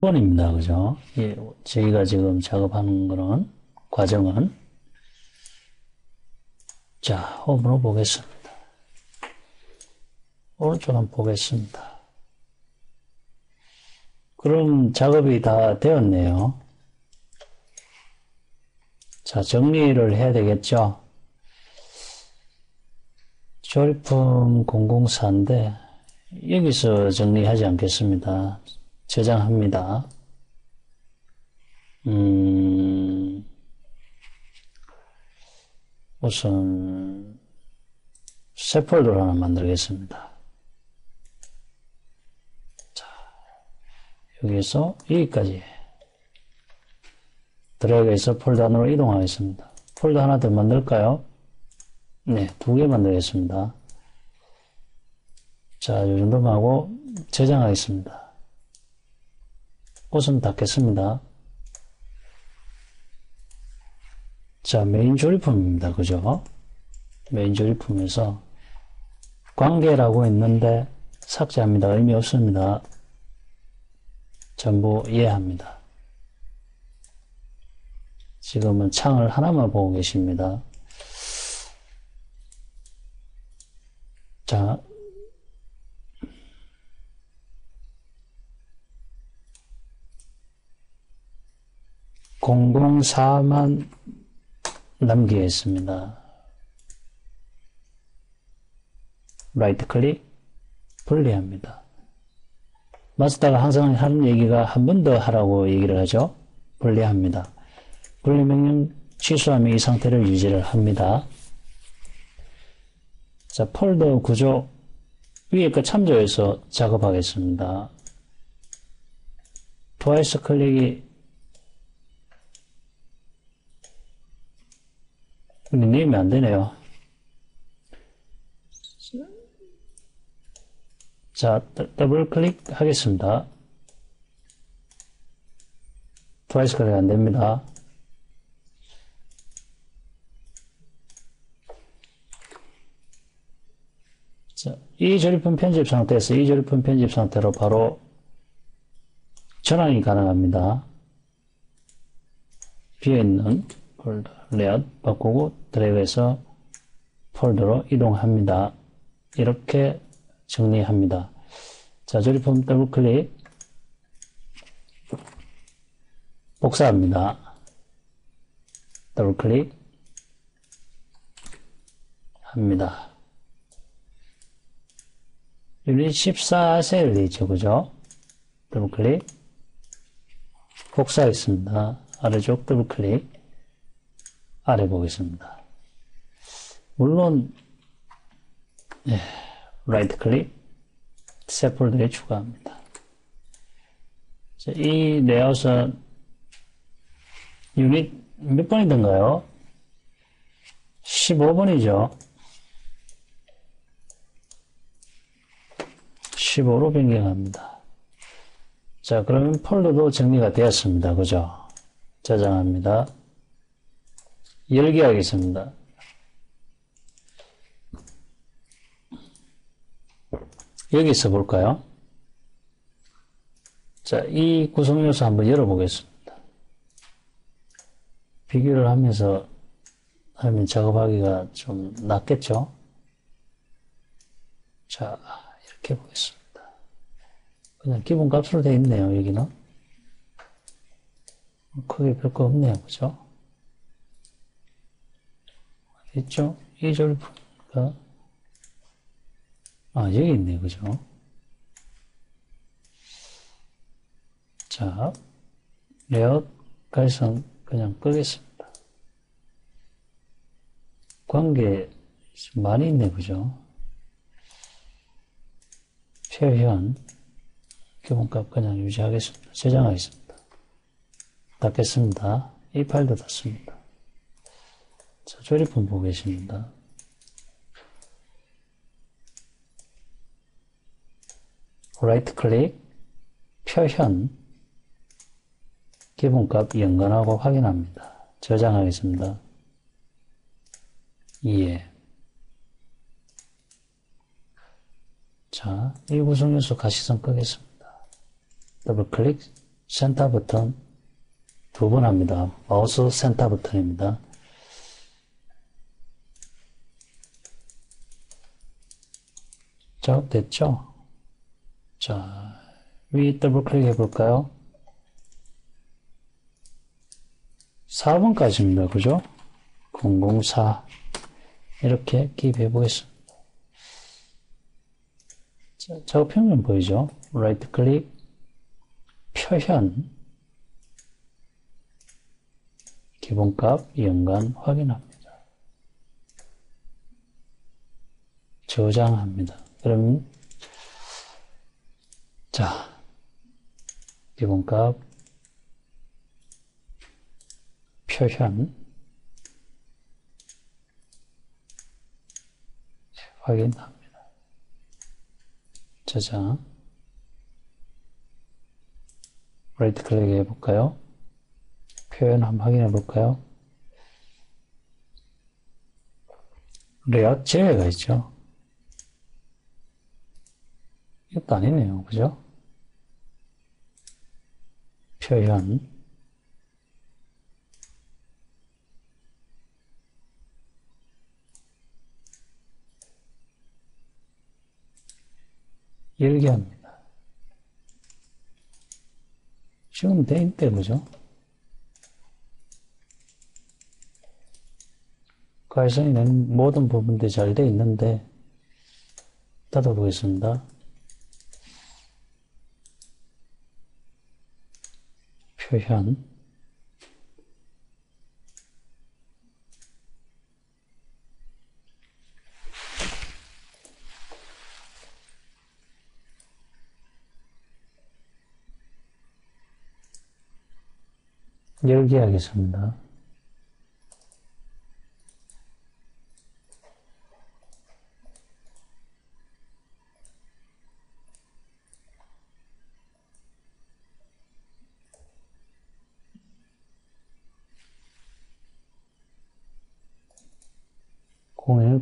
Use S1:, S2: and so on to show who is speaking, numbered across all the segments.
S1: 번입니다. 그죠? 예, 저희가 지금 작업하는 거는, 과정은, 자, 홈으로 보겠습니다. 오른쪽 한번 보겠습니다. 그럼 작업이 다 되었네요. 자, 정리를 해야 되겠죠? 조립품 004인데, 여기서 정리하지 않겠습니다. 저장합니다. 음, 우선, 새 폴더를 하나 만들겠습니다. 자, 여기서 여기까지 드래그해서 폴더 안으로 이동하겠습니다. 폴더 하나 더 만들까요? 네, 두 개 만들겠습니다. 자, 이 정도만 하고 저장하겠습니다. 옷은 닫겠습니다. 자, 메인 조립품입니다. 그죠? 메인 조립품에서 관계라고 있는데 삭제합니다. 의미 없습니다. 전부 이해합니다. 지금은 창을 하나만 보고 계십니다. 자, 공공사만 남기겠습니다. 라이트 클릭, 분리합니다. 마스터가 항상 하는 얘기가 한 번 더 하라고 얘기를 하죠. 분리합니다. 분리 명령 취소하면 이 상태를 유지를 합니다. 자, 폴더 구조 위에 거 참조해서 작업하겠습니다. 트와이스 클릭이 닉네임이 안 되네요. 자, 더블 클릭 하겠습니다. 트와이스 클릭 안 됩니다. 자, 이 조립품 편집 상태에서 이 조립품 편집 상태로 바로 전환이 가능합니다. 비어있는 폴더 레이아웃 바꾸고 드래그해서 폴더로 이동합니다. 이렇게 정리합니다. 자, 조립품 더블 클릭 복사합니다. 더블 클릭 합니다. 유닛 14셀 되죠, 그죠? 더블 클릭 복사하겠습니다. 아래쪽 더블 클릭 아래 보겠습니다. 물론 예, 라이트 클릭 새 폴더에 추가합니다. 자, 이 레이아웃은 유닛 몇 번이던가요? 15번이죠. 15로 변경합니다. 자, 그러면 폴더도 정리가 되었습니다. 그죠? 저장합니다. 열기 하겠습니다. 여기서 볼까요? 자, 이 구성 요소 한번 열어보겠습니다. 비교를 하면서 하면 작업하기가 좀 낫겠죠? 자, 이렇게 보겠습니다. 그냥 기본 값으로 되어 있네요, 여기는. 크게 별거 없네요, 그죠? 있죠? 이 절부가 아, 여기 있네, 그죠? 자, 레이아웃 갈선 그냥 끄겠습니다. 관계 많이 있네, 그죠? 표현 기본값 그냥 유지하겠습니다. 저장하겠습니다. 닫겠습니다. 이 파일도 닫습니다. 자, 조립품 보고 계십니다. 라이트 클릭, 표현, 기본값 연관하고 확인합니다. 저장하겠습니다. 이해. 자, 이 구성 요소 가시성 끄겠습니다. 더블 클릭, 센터 버튼 두 번 합니다. 마우스 센터 버튼입니다. 자, 됐죠? 자, 위 더블 클릭해 볼까요? 4번까지입니다. 그죠? 004 이렇게 기입해 보겠습니다. 자, 작업 평면 보이죠? 라이트 클릭 표현 기본값 연간 확인합니다. 저장합니다. 그럼 자 기본값 표현 확인합니다. 저장 라이트 클릭 해볼까요? 표현 한번 확인해 볼까요? 레이아웃 제외가 있죠. 이 것도 아니네요. 그죠? 표현 열게 합니다. 지금 돼 있대, 그죠? 가해성이 낸 모든 부분들이 잘 돼 있는데, 닫아보겠습니다. 표현 열기 하겠습니다.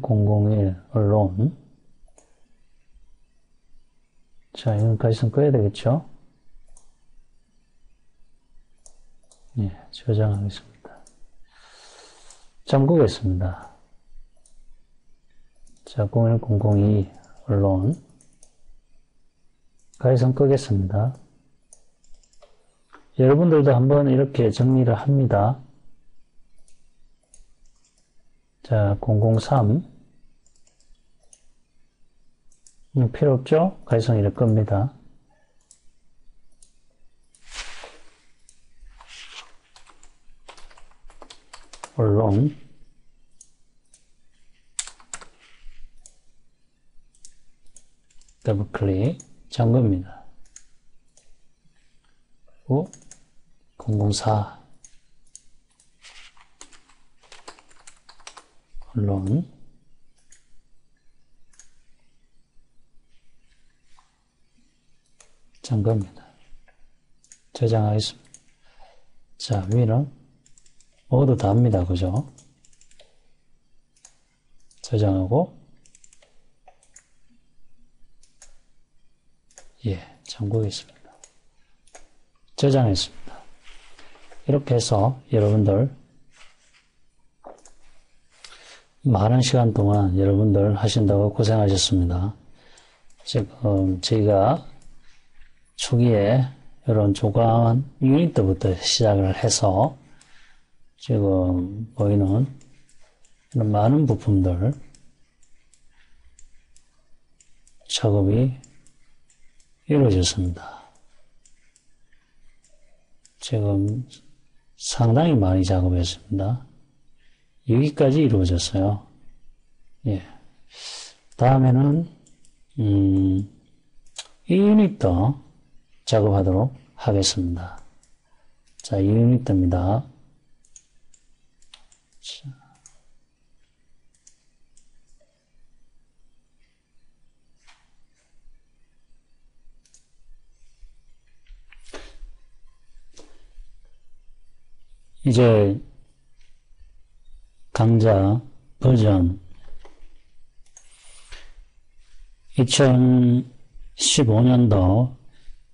S1: 공일 공공일 언론 자 이건까지는 꺼야 되겠죠? 예, 저장하겠습니다. 잠그겠습니다. 자, 01002 언론 가해성 끄겠습니다. 여러분들도 한번 이렇게 정리를 합니다. 자, 003 음, 필요 없죠? 가해성 이럴 겁니다. 언론 더블 클릭 잠금입니다. 오, 004 론 잠금입니다. 저장하겠습니다. 자, 위는 모두 다 합니다. 그죠? 저장하고 예, 잠그겠습니다. 저장했습니다. 이렇게 해서 여러분들 많은 시간 동안 여러분들 하신다고 고생하셨습니다. 지금 저희가 초기에 이런 조간 유니트부터 시작을 해서 지금 보이는 이런 많은 부품들 작업이 이루어졌습니다. 지금 상당히 많이 작업했습니다. 여기까지 이루어졌어요. 예. 다음에는, 음, 이 유닛도 작업하도록 하겠습니다. 자, 이 유닛입니다. 자. 이제 강좌 버전 2015년도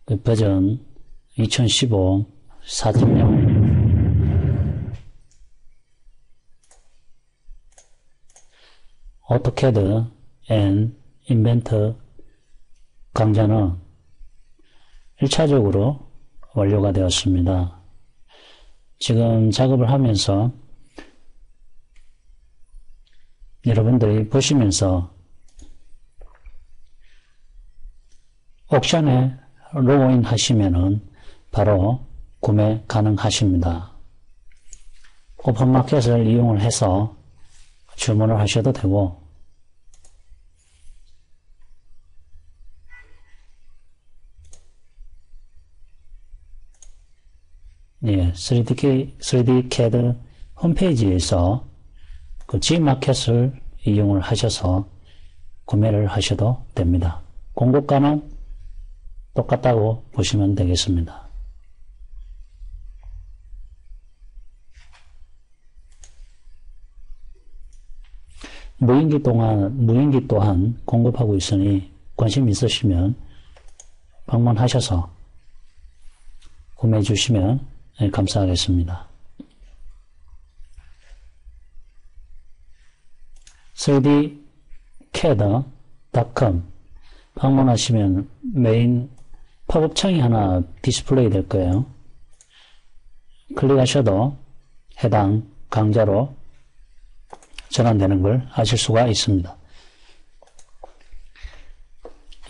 S1: 그 버전 2015 4.0 AutoCAD and Inventor 강좌는 1차적으로 완료가 되었습니다. 지금 작업을 하면서 여러분들이 보시면서 옥션에 로그인 하시면은 바로 구매 가능하십니다. 오픈마켓을 이용을 해서 주문을 하셔도 되고 예, 3D, 3D CAD 홈페이지에서 그 G마켓을 이용을 하셔서 구매를 하셔도 됩니다. 공급가는 똑같다고 보시면 되겠습니다. 무인기 동안, 무인기 또한 공급하고 있으니 관심 있으시면 방문하셔서 구매해 주시면 감사하겠습니다. 3dcad.com 방문하시면 메인 팝업 창이 하나 디스플레이 될 거예요. 클릭하셔도 해당 강좌로 전환되는 걸 아실 수가 있습니다.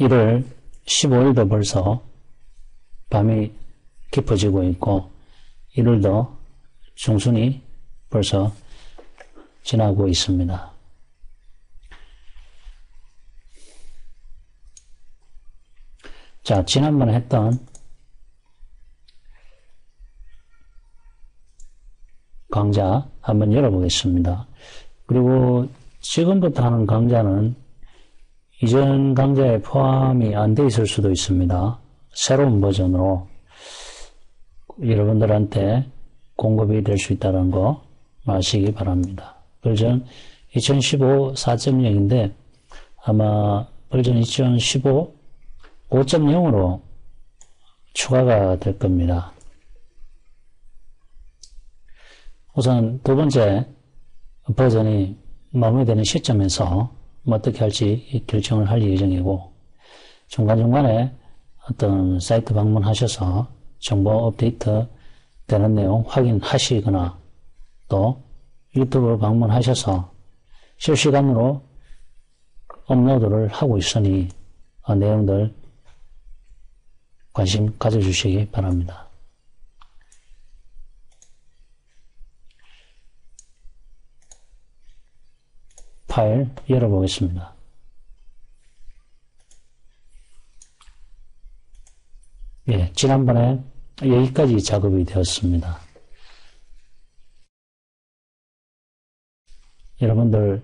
S1: 1월 15일도 벌써 밤이 깊어지고 있고 1월도 중순이 벌써 지나고 있습니다. 자, 지난번에 했던 강좌 한번 열어보겠습니다. 그리고 지금부터 하는 강좌는 이전 강좌에 포함이 안 돼 있을 수도 있습니다. 새로운 버전으로 여러분들한테 공급이 될 수 있다는 거 아시기 바랍니다. 버전 2015 4.0인데 아마 버전 2015 5.0으로 추가가 될 겁니다. 우선 두 번째 버전이 마무리되는 시점에서 뭐 어떻게 할지 결정을 할 예정이고 중간중간에 어떤 사이트 방문하셔서 정보 업데이트 되는 내용 확인하시거나 또 유튜브 방문하셔서 실시간으로 업로드를 하고 있으니 어, 내용들 관심 가져주시기 바랍니다. 파일 열어보겠습니다. 예, 지난번에 여기까지 작업이 되었습니다. 여러분들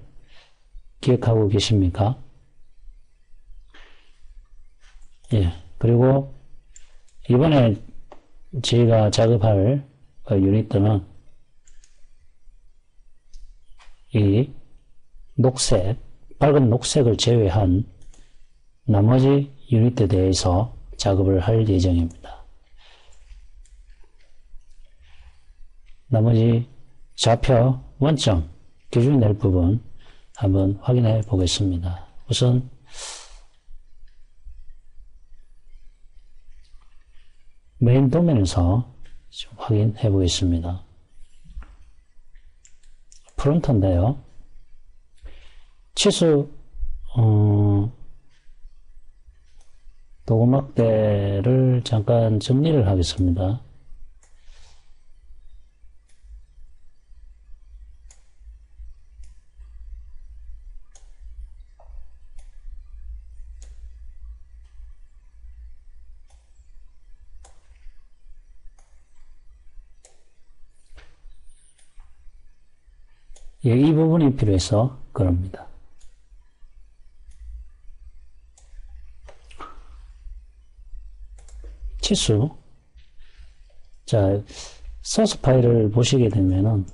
S1: 기억하고 계십니까? 예, 그리고 이번에 저희가 작업할 그 유닛들은 이 녹색, 밝은 녹색을 제외한 나머지 유닛에 대해서 작업을 할 예정입니다. 나머지 좌표 원점 기준이 될 부분 한번 확인해 보겠습니다. 우선 메인 도면에서 확인해 보겠습니다. 프론트인데요. 치수 어, 도구막대를 잠깐 정리를 하겠습니다. 예, 이 부분이 필요해서 그럽니다. 치수. 자, 소스 파일을 보시게 되면은